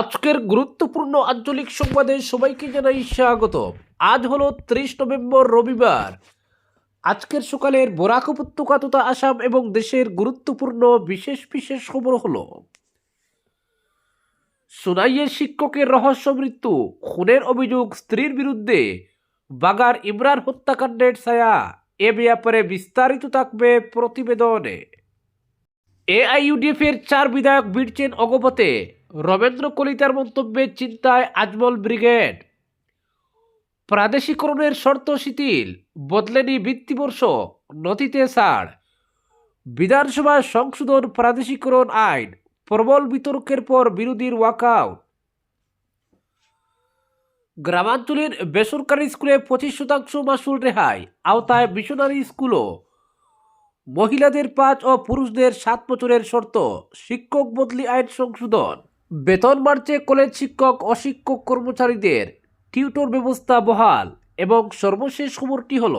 আজকের গুরুত্বপূর্ণ আঞ্চলিক সংবাদে সবাইকে জানাই স্বাগত। আজ হলো ত্রিশ নভেম্বর, রবিবার। আজকের সকালের বরাক উপত্যকা তথা আসাম এবং দেশের গুরুত্বপূর্ণ বিশেষ বিশেষ খবর হলো, সোনাইয়ের শিক্ষকের রহস্য মৃত্যু, খুনের অভিযোগ স্ত্রীর বিরুদ্ধে, বাগার ইমরান হত্যাকাণ্ডের ছায়া, এ ব্যাপারে বিস্তারিত থাকবে প্রতিবেদনে। এআইইউডিএফ এর চার বিধায়ক বিড়ছেন অগপতে রবীন্দ্র কলিতার মন্তব্যে চিন্তায় আজমল ব্রিগেড। প্রাদেশিকরণের শর্ত শিথিল, বদলেনি বৃত্তিবর্ষ নথিতে ছাড়। বিধানসভা সংশোধন প্রাদেশিকরণ আইন, প্রবল বিতর্কের পর বিরোধীর ওয়াকআউট। গ্রামাঞ্চলের বেসরকারি স্কুলে পঁচিশ শতাংশ মাসুল রেহাই, আওতায় মিশনারি স্কুলও। মহিলাদের পাঁচ ও পুরুষদের সাত বছরের শর্ত, শিক্ষক বদলি আইন সংশোধন। বেতন বাড়ছে কলেজ শিক্ষক, অশিক্ষক কর্মচারীদের। টিউটর ব্যবস্থা বহাল এবং সর্বশেষ খবরটি হল,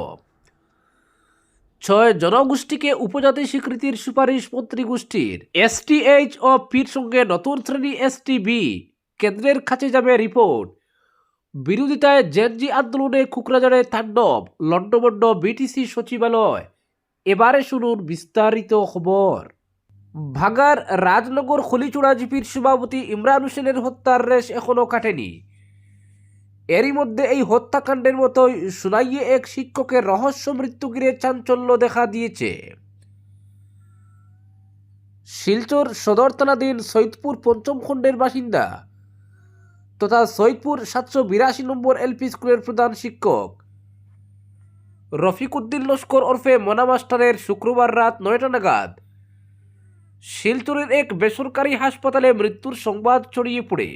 ছয় জনগোষ্ঠীকে উপজাতি স্বীকৃতির সুপারিশ মন্ত্রী গোষ্ঠীর এসটিএইচ ও পির সঙ্গে নতুন শ্রেণি এসটিবি কেন্দ্রের কাছে যাবে রিপোর্ট। বিরোধিতায় জেনজি আন্দোলনে কুকরাজারে তাণ্ডব লন্ডমন্ড বিটিসি সচিবালয়। এবারে শুনুন বিস্তারিত খবর। ভাগার রাজনগর খলিচূড়া জিপির সভাপতি ইমরান হোসেনের হত্যার রেশ এখনও কাটেনি। এরই মধ্যে এই হত্যাকাণ্ডের মতোই সুনাইয়ে এক শিক্ষকের রহস্য মৃত্যু ঘিরে চাঞ্চল্য দেখা দিয়েছে। শিলচর সদর থানাধীন সৈদপুর পঞ্চম খণ্ডের বাসিন্দা তথা সৈদপুর সাতশো বিরাশি নম্বর এলপি স্কুলের প্রধান শিক্ষক। রফিকুদ্দিন লস্কর ওরফে মোনা মাস্টারের শুক্রবার রাত নয়টা নাগাদ শিলচরের এক বেসরকারি হাসপাতালে মৃত্যুর সংবাদ ছড়িয়ে পড়ে।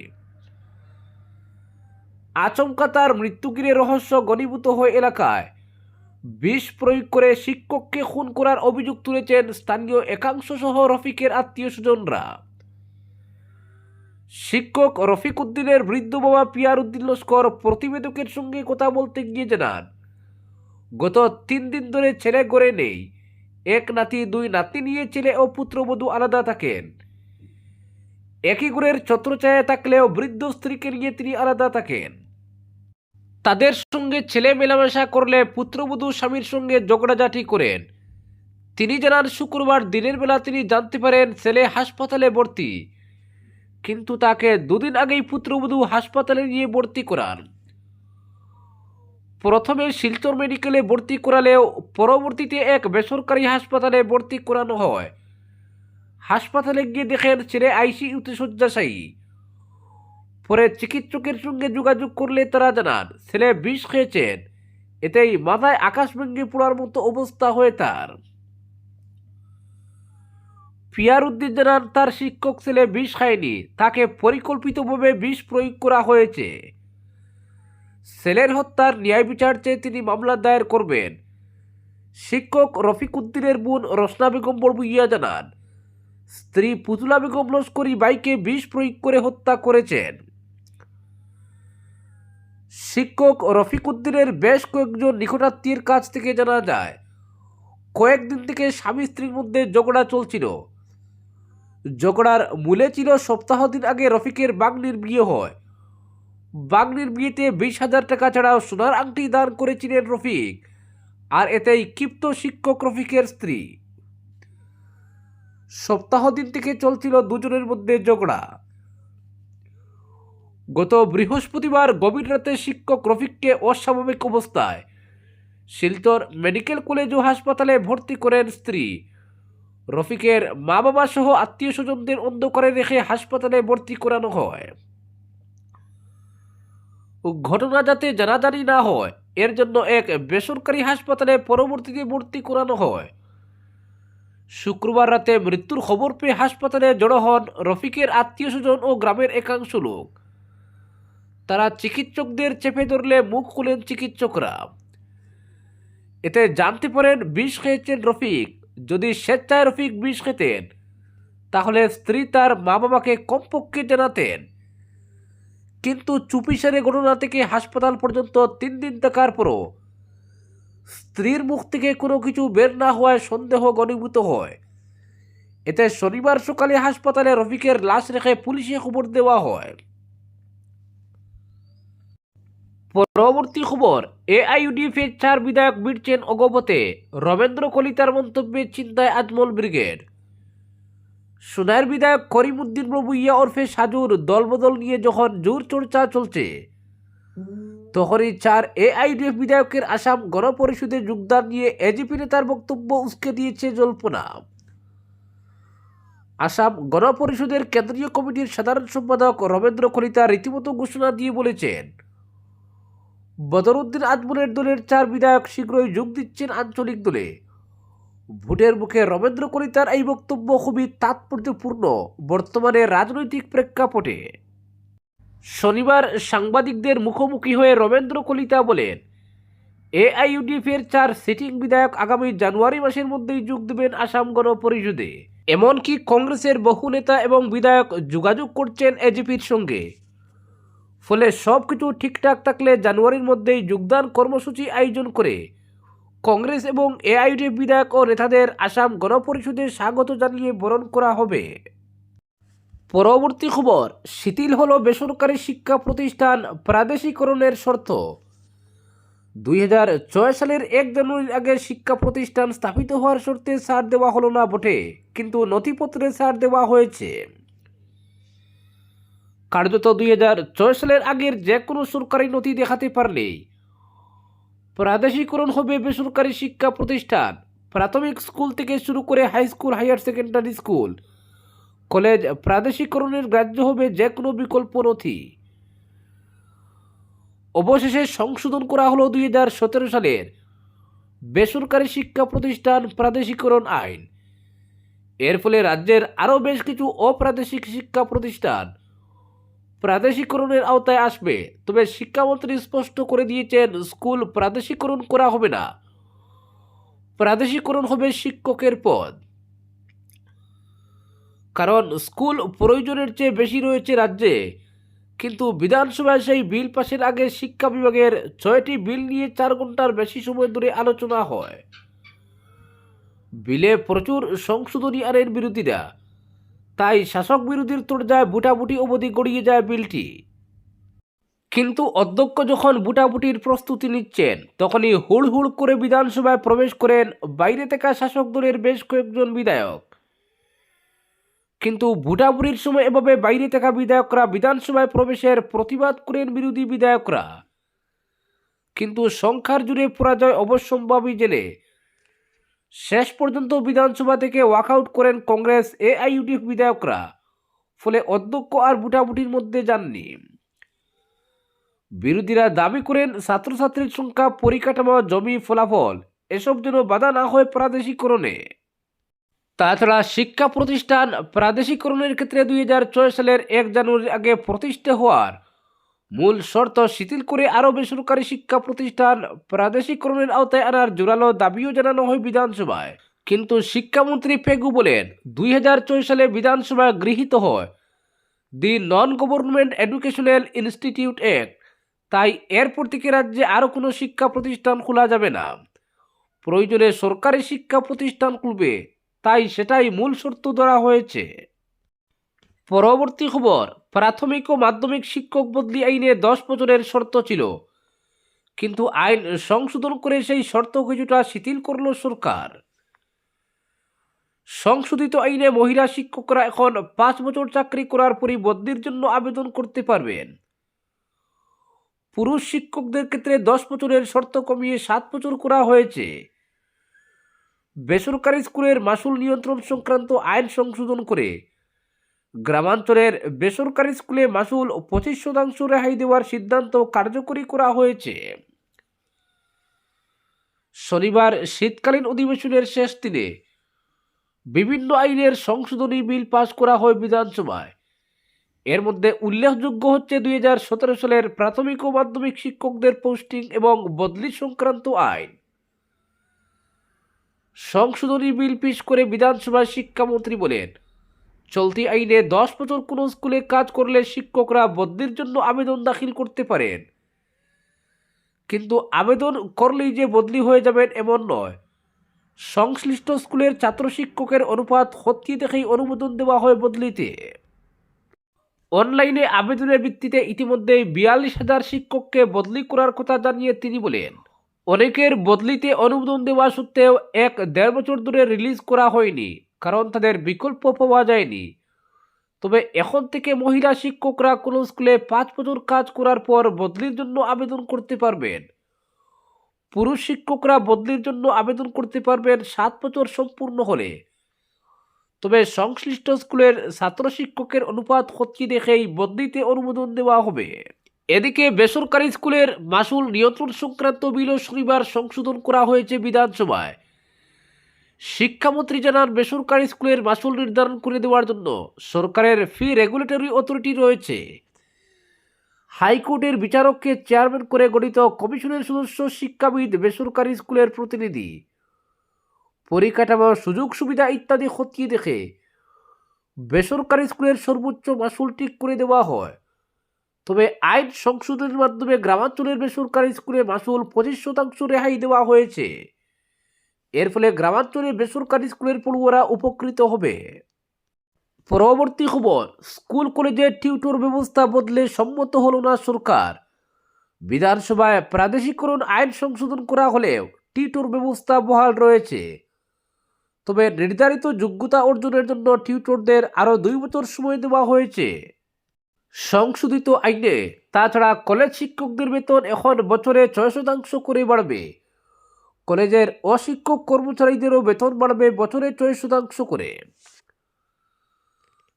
আচমকা তার মৃত্যুগিরে রহস্য গণীভূত হয়ে এলাকায়। বিষ প্রয়োগ করে শিক্ষককে খুন করার অভিযোগ তুলেছেন স্থানীয় একাংশ সহ রফিকের আত্মীয় স্বজনরা শিক্ষক রফিক উদ্দিনের বৃদ্ধ বাবা পিয়ার উদ্দিন লস্কর প্রতিবেদকের সঙ্গে কথা বলতে গিয়ে জানান, গত তিন দিন ধরে ছেলে গড়ে নেই। এক নাতি, দুই নাতি নিয়ে ছেলে ও পুত্রবধূ আলাদা থাকেন। একই গুড়ের ছত্রছায়া থাকলেও বৃদ্ধ স্ত্রীকে নিয়ে তিনি আলাদা থাকেন। তাদের সঙ্গে ছেলে মেলামেশা করলে পুত্রবধূ স্বামীর সঙ্গে ঝগড়াঝাটি করেন। তিনি জানান, শুক্রবার দিনের বেলা তিনি জানতে পারেন, ছেলে হাসপাতালে ভর্তি। কিন্তু তাকে দুদিন আগেই পুত্রবধূ হাসপাতালে নিয়ে ভর্তি করান। প্রথমে শিলচর মেডিকেলে ভর্তি করালেও পরবর্তীতে এক বেসরকারি হাসপাতালে ভর্তি করানো হয়। হাসপাতালে গিয়ে দেখেন ছেলে আইসিইউতে শয্যাশায়ী। পরে চিকিৎসকের সঙ্গে যোগাযোগ করলে তারা জানান, ছেলে বিষ খেয়েছেন। এতেই মাথায় আকাশ ভেঙে পড়ার মতো অবস্থা হয়ে তার। পিয়ার উদ্দিন জানান, তার শিক্ষক ছেলে বিষ খায়নি। তাকে পরিকল্পিতভাবে বিষ প্রয়োগ করা হয়েছে। ছেলের হত্যার ন্যায় বিচার চেয়ে তিনি মামলা দায়ের করবেন। শিক্ষক রফিক উদ্দিনের বোন রসনা বেগম বড়বুইয়া জানান, স্ত্রী পুতুলা বেগম লস্করি বাইকে বিষ প্রয়োগ করে হত্যা করেছেন। শিক্ষক রফিক উদ্দিনের বেশ কয়েকজন নিকটাত্মীয়ের কাছ থেকে জানা যায়, কয়েকদিন থেকে স্বামী স্ত্রীর মধ্যে ঝগড়া চলছিল। ঝগড়ার মূলে ছিল সপ্তাহ দিন আগে রফিকের বাগনির বিয়ে হয়। বাগনির বিয়েতে বিশ হাজার টাকা ছাড়াও সোনার আংটি দান করেছিলেন রফিক, আর এতেই ক্ষিপ্ত শিক্ষক রফিকের স্ত্রী। সপ্তাহ দিন থেকে চলছিল দুজনের মধ্যে ঝগড়া। গত বৃহস্পতিবার গভীর রাতে শিক্ষক রফিককে অস্বাভাবিক অবস্থায় শিলচর মেডিকেল কলেজ ও হাসপাতালে ভর্তি করেন স্ত্রী। রফিকের মা বাবা সহ আত্মীয় স্বজনদের অন্ধকারে রেখে হাসপাতালে ভর্তি করানো হয়। ঘটনা যাতে জানাজানি না হয়, এর জন্য এক বেসরকারি হাসপাতালে পরবর্তীতে ভর্তি করানো হয়। শুক্রবার রাতে মৃত্যুর খবর পেয়ে হাসপাতালে জড়ো হন রফিকের আত্মীয় স্বজন ও গ্রামের একাংশ লোক। তারা চিকিৎসকদের চেপে ধরলে মুখ খুলেন চিকিৎসকরা। এতে জানতে পারেন, বিষ খেয়েছেন রফিক। যদি স্বেচ্ছায় রফিক বিষ খেতেন, তাহলে স্ত্রী তার মা বাবাকে কমপক্ষে জানাতেন। কিন্তু চুপিসারে ঘটনা থেকে হাসপাতাল পর্যন্ত তিন দিন থাকার পরও স্ত্রীর মুখ থেকে কোনো কিছু বের না হওয়ায় সন্দেহ গণীভূত হয়। এতে শনিবার সকালে হাসপাতালে রফিকের লাশ রেখে পুলিশে খবর দেওয়া হয়। পরবর্তী খবর এআইইউডিএফের চার বিধায়ক মিটছেন অগপথে রবীন্দ্র কলিতার মন্তব্যে চিন্তায় আজমল ব্রিগেড। সোনার বিধায়ক করিমুদ্দিন প্রভুইয়া ওরফে সাজুর দলবদল নিয়ে যখন জোর চর্চা চলছে, তখনই চার এআইডিএফ বিধায়কের আসাম গণপরিষদে যোগদান নিয়ে এজিপি নেতার বক্তব্য উস্কে দিয়েছে জল্পনা। আসাম গণপরিষদের কেন্দ্রীয় কমিটির সাধারণ সম্পাদক রবীন্দ্র কলিতা রীতিমতো ঘোষণা দিয়ে বলেছেন, বদরুদ্দিন আজমলের দলের চার বিধায়ক শীঘ্রই যোগ দিচ্ছেন আঞ্চলিক দলে। ভোটের মুখে রবীন্দ্র কলিতার এই বক্তব্য খুবই তাৎপর্যপূর্ণ বর্তমানে রাজনৈতিক প্রেক্ষাপটে। শনিবার সাংবাদিকদের মুখোমুখি হয়ে রবীন্দ্র কলিতা বলেন এআইইউডিএফের চার সিটিং বিধায়ক আগামী জানুয়ারি মাসের মধ্যেই যোগ দেবেন আসাম গণ পরিষদে এমনকি কংগ্রেসের বহু নেতা এবং বিধায়ক যোগাযোগ করছেন এজিপির সঙ্গে। ফলে সব কিছু ঠিকঠাক থাকলে জানুয়ারির মধ্যেই যোগদান কর্মসূচি আয়োজন করে কংগ্রেস এবং এআইডিএফ বিধায়ক ও নেতাদের আসাম গণপরিষদে স্বাগত জানিয়ে বরণ করা হবে। পরবর্তী খবর, শিথিল হল বেসরকারি শিক্ষা প্রতিষ্ঠান প্রাদেশিকরণের শর্ত। দুই হাজার ছয় সালের এক জানুয়ারির আগে শিক্ষা প্রতিষ্ঠান স্থাপিত হওয়ার শর্তে ছাড় দেওয়া হলো না বটে, কিন্তু নথিপত্রে ছাড় দেওয়া হয়েছে। কার্যত দুই হাজার ছয় সালের আগের যে কোনো সরকারি নথি দেখাতে পারলেই প্রাদেশিকরণ হবে বেসরকারি শিক্ষা প্রতিষ্ঠান। প্রাথমিক স্কুল থেকে শুরু করে high school, higher secondary school. College প্রাদেশিকরণের গ্রাহ্য হবে যে কোনো বিকল্প নথি। অবশেষে সংশোধন করা হলো দুই হাজার সতেরো সালের বেসরকারি শিক্ষা প্রতিষ্ঠান প্রাদেশিকরণ আইন। এর ফলে রাজ্যের আরও বেশ কিছু অপ্রাদেশিক শিক্ষা প্রতিষ্ঠান প্রাদেশিকরণের আওতায় আসবে, তবে শিক্ষামন্ত্রী স্পষ্ট করে দিয়েছেন, স্কুল প্রাদেশিকরণ করা হবে না। প্রাদেশিকরণ হবে শিক্ষকের পদ। কারণ স্কুল প্রয়োজনের চেয়ে বেশি রয়েছে রাজ্যে, কিন্তু বিধানসভায় সেই বিল পাশের আগে শিক্ষা বিভাগের ছয়টি বিল নিয়ে চার ঘণ্টার বেশি সময় ধরে আলোচনা হয়। বিলে প্রচুর সংশোধনী আনের বিরোধীরা তাই শাসক বিরোধীর তোড়জায় বুটাবুটি অবধি গড়িয়ে যায় বিলটি। কিন্তু অধ্যক্ষ যখন বুটাবুটির প্রস্তুতি নিচ্ছেন, তখনই হুড় হুড় করে বিধানসভায় প্রবেশ করেন বাইরে থাকা শাসক দলের বেশ কয়েকজন বিধায়ক। কিন্তু ভোটাভুটির সময় এভাবে বাইরে থাকা বিধায়করা বিধানসভায় প্রবেশের প্রতিবাদ করেন বিরোধী বিধায়করা। কিন্তু সংখ্যার জুড়ে পরাজয় অবশ্যম্ভাবী জেনে শেষ পর্যন্ত বিধানসভা থেকে ওয়াকআউট করেন কংগ্রেস এআইইউডিএফ বিধায়করা, ফলে অধ্যক্ষ আর ভোটাভুটির মধ্যে যাননি। বিরোধীরা দাবি করেন ছাত্রছাত্রীর সংখ্যা পরিকাঠামো, জমি, ফলাফল এসব যেন বাধা না হয় প্রাদেশিকরণে। তাছাড়া শিক্ষা প্রতিষ্ঠান প্রাদেশিকরণের ক্ষেত্রে দুই হাজার ছয় সালের এক জানুয়ারির আগে প্রতিষ্ঠা হওয়ার মূল শর্ত শিথিল করে আরও বেসরকারি শিক্ষা প্রতিষ্ঠান প্রাদেশিকরণের আওতায় আনার জোরালো দাবিও জানানো হয় বিধানসভায়। কিন্তু শিক্ষামন্ত্রী ফেগু বলেন, দুই হাজার ছয় সালে বিধানসভায় গৃহীত হয়। The non government educational institute act. তাই এরপর থেকে রাজ্যে আরও কোনো শিক্ষা প্রতিষ্ঠান খোলা যাবে না। প্রয়োজনে সরকারি শিক্ষা প্রতিষ্ঠান খুলবে। তাই সেটাই মূল শর্ত ধরা হয়েছে। পরবর্তী খবর, প্রাথমিক ও মাধ্যমিক শিক্ষক বদলি আইনে দশ বছরের শর্ত ছিল। কিন্তু আইন সংশোধন করে সেই শর্ত কিছুটা শিথিল করল সরকার। সংশোধিত আইনে মহিলা শিক্ষকরা এখন পাঁচ বছর চাকরি করার পরই বদলির জন্য আবেদন করতে পারবেন। পুরুষ শিক্ষকদের ক্ষেত্রে দশ বছরের শর্ত কমিয়ে সাত বছর করা হয়েছে। বেসরকারি স্কুলের মাসুল নিয়ন্ত্রণ সংক্রান্ত আইন সংশোধন করে গ্রামাঞ্চলের বেসরকারি স্কুলে মাসুল পঁচিশ শতাংশ রেহাই দেওয়ার সিদ্ধান্ত কার্যকরী করা হয়েছে। শনিবার শীতকালীন অধিবেশনের শেষ দিনে বিভিন্ন আইনের সংশোধনী বিল পাশ করা হয় বিধানসভায়। এর মধ্যে উল্লেখযোগ্য হচ্ছে দুই হাজার সতেরো সালের প্রাথমিক ও মাধ্যমিক শিক্ষকদের পোস্টিং এবং বদলি সংক্রান্ত আইন। সংশোধনী বিল পেশ করে বিধানসভায় শিক্ষামন্ত্রী বলেন চলতি আইনে দশ বছর কোনো স্কুলে কাজ করলে শিক্ষকরা বদলির জন্য আবেদন দাখিল করতে পারেন। কিন্তু আবেদন করলেই যে বদলি হয়ে যাবেন এমন নয়। সংশ্লিষ্ট স্কুলের ছাত্র শিক্ষকের অনুপাত খতিয়ে দেখেই অনুমোদন দেওয়া হয় বদলিতে। অনলাইনে আবেদনের ভিত্তিতে ইতিমধ্যেই বিয়াল্লিশ হাজার শিক্ষককে বদলি করার কথা জানিয়ে তিনি বলেন, অনেকের বদলিতে অনুমোদন দেওয়া সত্ত্বেও এক দেড় বছর ধরে রিলিজ করা হয়নি। কারণ তাদের বিকল্প পাওয়া যায়নি। তবে এখন থেকে মহিলা শিক্ষকরা কোনো স্কুলে পাঁচ বছর কাজ করার পর বদলির জন্য আবেদন করতে পারবেন। পুরুষ শিক্ষকরা বদলির জন্য আবেদন করতে পারবেন সাত বছর সম্পূর্ণ হলে। তবে সংশ্লিষ্ট স্কুলের ছাত্র শিক্ষকের অনুপাত খতিয়ে দেখেই বদলিতে অনুমোদন দেওয়া হবে। এদিকে বেসরকারি স্কুলের মাসুল নিয়ন্ত্রণ সংক্রান্ত বিলও শনিবার সংশোধন করা হয়েছে বিধানসভায়। শিক্ষামন্ত্রী জানান, বেসরকারি স্কুলের মাসুল নির্ধারণ করে দেওয়ার জন্য সরকারের ফি রেগুলেটরি অথরিটি রয়েছে। হাইকোর্টের বিচারককে চেয়ারম্যান করে গঠিত কমিশনের সদস্য শিক্ষাবিদ, বেসরকারি স্কুলের প্রতিনিধি। পরিকাঠামো, সুযোগ সুবিধা ইত্যাদি খতিয়ে দেখে বেসরকারি স্কুলের সর্বোচ্চ মাসুল ঠিক করে দেওয়া হয়। তবে আইন সংশোধনের মাধ্যমে গ্রামাঞ্চলের বেসরকারি স্কুলে মাসুল পঁচিশ শতাংশ রেহাই দেওয়া হয়েছে। এর ফলে গ্রামাঞ্চলে বেসরকারি স্কুলের পড়ুয়ারা উপকৃত হবে। পরবর্তী খবর, স্কুল কলেজে টিউটর ব্যবস্থা বদলে সম্মত হল না সরকার। বিধানসভায় প্রাদেশিকরণ আইন সংশোধন করা হলেও টিউটর ব্যবস্থা বহাল রয়েছে। তবে নির্ধারিত যোগ্যতা অর্জনের জন্য টিউটরদের আরও দুই বছর সময় দেওয়া হয়েছে। সংশোধিত আইনে, তাছাড়া কলেজ শিক্ষকদের বেতন এখন বছরে ছয় শতাংশ করে বাড়বে। কলেজের অশিক্ষক কর্মচারীদেরও বেতন বাড়বে বছরে ছয় শতাংশ করে।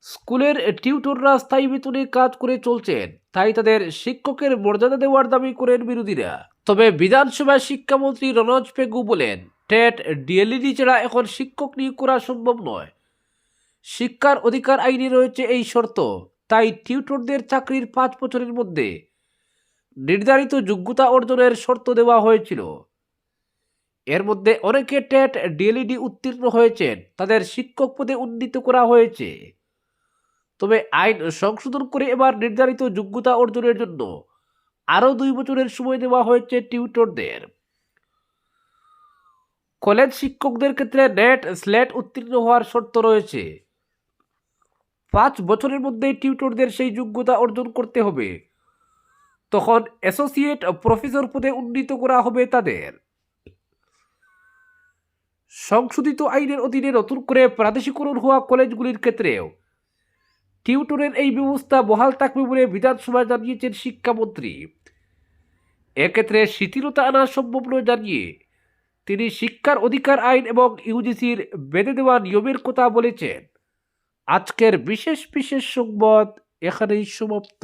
স্কুলের টিউটররা স্থায়ী বেতনে কাজ করে চলছেন, তাই তাদের শিক্ষকের মর্যাদা দেওয়ার দাবি করেন বিরোধীরা। তবে বিধানসভায় শিক্ষামন্ত্রী রনজ পেগু বলেন, টেট ডিএলইডি ছাড়া এখন শিক্ষক নিয়োগ করা সম্ভব নয়। শিক্ষার অধিকার আইনে রয়েছে এই শর্ত, তাই টিউটরদের চাকরির পাঁচ বছরের মধ্যে নির্ধারিত যোগ্যতা অর্জনের শর্ত দেওয়া হয়েছিল। এর মধ্যে অনেকে টেট ডিএলইডি উত্তীর্ণ হয়েছেন। তাদের শিক্ষক পদে উন্নীত করা হয়েছে। তবে আইন সংশোধন করে এবার নির্ধারিত যোগ্যতা অর্জনের জন্য আরও দুই বছরের সময় দেওয়া হয়েছে টিউটরদের। কলেজ শিক্ষকদের ক্ষেত্রে নেট স্লেট উত্তীর্ণ হওয়ার শর্ত রয়েছে। পাঁচ বছরের মধ্যে টিউটরদের সেই যোগ্যতা অর্জন করতে হবে। তখন অ্যাসোসিয়েট প্রফেসর পদে উন্নীত করা হবে তাদের। সংশোধিত আইনের অধীনে নতুন করে প্রাদেশিকরণ হওয়া কলেজগুলির ক্ষেত্রেও টিউটরের এই ব্যবস্থা বহাল থাকবে বলে বিধানসভায় জানিয়েছেন শিক্ষামন্ত্রী। এক্ষেত্রে শিথিলতা আনা সম্ভব নয় জানিয়ে তিনি শিক্ষার অধিকার আইন এবং ইউজিসির বেঁধে দেওয়া নিয়মের কথা বলেছেন। আজকের বিশেষ বিশেষ সংবাদ এখানেই সমাপ্ত।